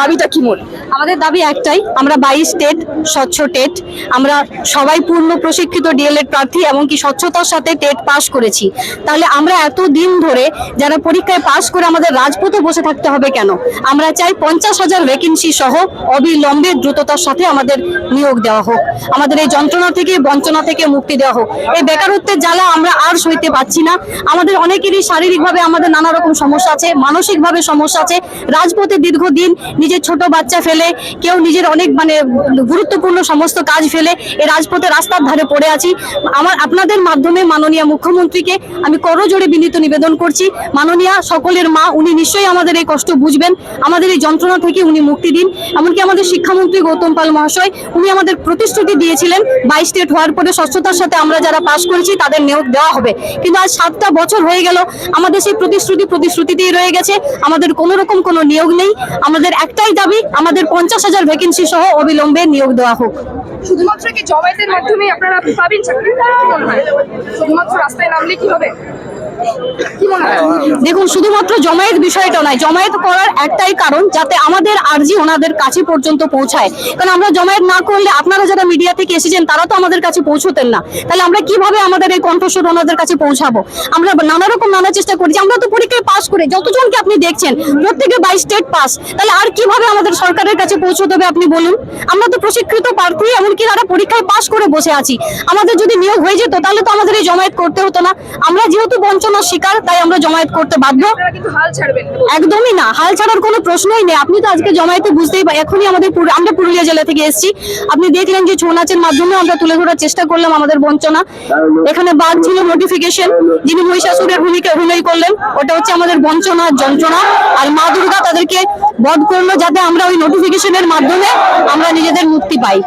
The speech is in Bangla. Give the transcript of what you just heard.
দাবিটা কি মোর আমাদের দাবি একটাই, আমরা বাইশ টেট, স্বচ্ছ টেট। আমরা সবাই পূর্ণ প্রশিক্ষিত ডিএলএড প্রার্থী এমনকি স্বচ্ছতার সাথে টেট পাশ করেছি। তাহলে আমরা এত দিন ধরে যারা পরীক্ষায় পাশ করে আমাদের রাজপথে বসে থাকতে হবে কেন? আমরা চাই পঞ্চাশ হাজার ভ্যাকেন্সি সহ অবিলম্বে দ্রুততার সাথে আমাদের নিয়োগ দেওয়া হোক। আমাদের এই যন্ত্রণা থেকে, বঞ্চনা থেকে মুক্তি দেওয়া হোক। এই বেকারত্বের জ্বালা আমরা আর সইতে পাচ্ছি না। আমাদের অনেকেরই শারীরিকভাবে আমাদের নানা রকম সমস্যা আছে, মানসিকভাবে সমস্যা আছে। রাজপথে দীর্ঘদিন নিজের ছোট বাচ্চা ফেলে, কেউ নিজের অনেক মানে গুরুত্বপূর্ণ সমস্ত কাজ ফেলে এই রাজপথে রাস্তার ধারে পড়ে আছি। আমার, আপনাদের মাধ্যমে মাননীয় মুখ্যমন্ত্রীকে আমি করজোড়ে বিনীত নিবেদন করছি। মাননীয়া সকলের মা, উনি নিশ্চয়ই আমাদের এই কষ্ট বুঝবেন। আমাদের এই যন্ত্রণা থেকে উনি মুক্তি দিন। এমনকি আমাদের শিক্ষামন্ত্রী গৌতম পাল মহাশয়, উনি আমাদের প্রতিশ্রুতি দিয়েছিলেন, বাইশ স্টেট হওয়ার পরে স্বচ্ছতার সাথে আমরা যারা পাশ করেছি, তাদের নিয়োগ দেওয়া হবে। কিন্তু আজ সাতটা বছর হয়ে গেল, আমাদের সেই প্রতিশ্রুতি প্রতিশ্রুতিতেই রয়ে গেছে। আমাদের কোনো রকম কোনো নিয়োগ নেই। আমাদের একটাই দাবি, আমাদের পঞ্চাশ হাজার ভ্যাকেন্সি সহ অবিলম্বে নিয়োগ দেওয়া হোক। শুধুমাত্র কি জমায়েতের মাধ্যমে আপনারা পাবেন চাকরি? শুধুমাত্র রাস্তায় নামলে কি হবে? দেখুন, শুধুমাত্র জমায়েত বিষয়টা নয়, জমায়েত করার একটাই কারণ যাতে আমাদের আর্জি ওনাদের কাছে পর্যন্ত পৌঁছায়। কারণ আমরা জমায়েত না করলে আপনারা যারা মিডিয়া থেকে এসেছেন, তারা তো আমাদের কাছে পৌঁছতেন না। তাহলে আমরা কীভাবে আমাদের এই কণ্ঠস্বর ওনাদের কাছে পৌঁছাবো? আমরা নানা রকম নানা চেষ্টা করেছি, আমরা তো পরীক্ষায় পাস করে যতজনকে আপনি দেখছেন, প্রত্যেকে বাই স্টেট পাস তাহলে আর কীভাবে আমাদের সরকারের কাছে পৌঁছতে হবে আপনি বলুন? আমরা তো প্রশিক্ষিত প্রার্থী, এমনকি তারা পরীক্ষায় পাস করে বসে আছি, আমাদের যদি নিয়োগ হয়ে যেত, তাহলে তো আমাদের এই জমায়েত করতে হতো না। আমরা যেহেতু বঞ্চনার শিকার তাই আমরা জমায়েত করতে বাধ্য। একদমই না হাল ছাড়ার কোনো প্রশ্নই নেই। আপনি তো আজকে জমায়েতে বুঝতেই পারেন এখনই আমাদের আমরা পুরুলিয়া জেলা থেকে এসেছি। আপনি দেখলেন যে ছৌ নাচের মাধ্যমে আমরা তুলে ধরার চেষ্টা করলাম আমাদের বঞ্চনা। এখানে বাঘ ছিল নোটিফিকেশন যিনি মহিষাসুরের ভূমিকা অভিনয় করলেন ওটা হচ্ছে আমাদের বঞ্চনা যন্ত্রণা। আর মা দুর্গা তাদেরকে বধ করল যাতে আমরা ওই নোটিফিকেশনের মাধ্যমে আমরা নিজেদের মুক্তি পাই।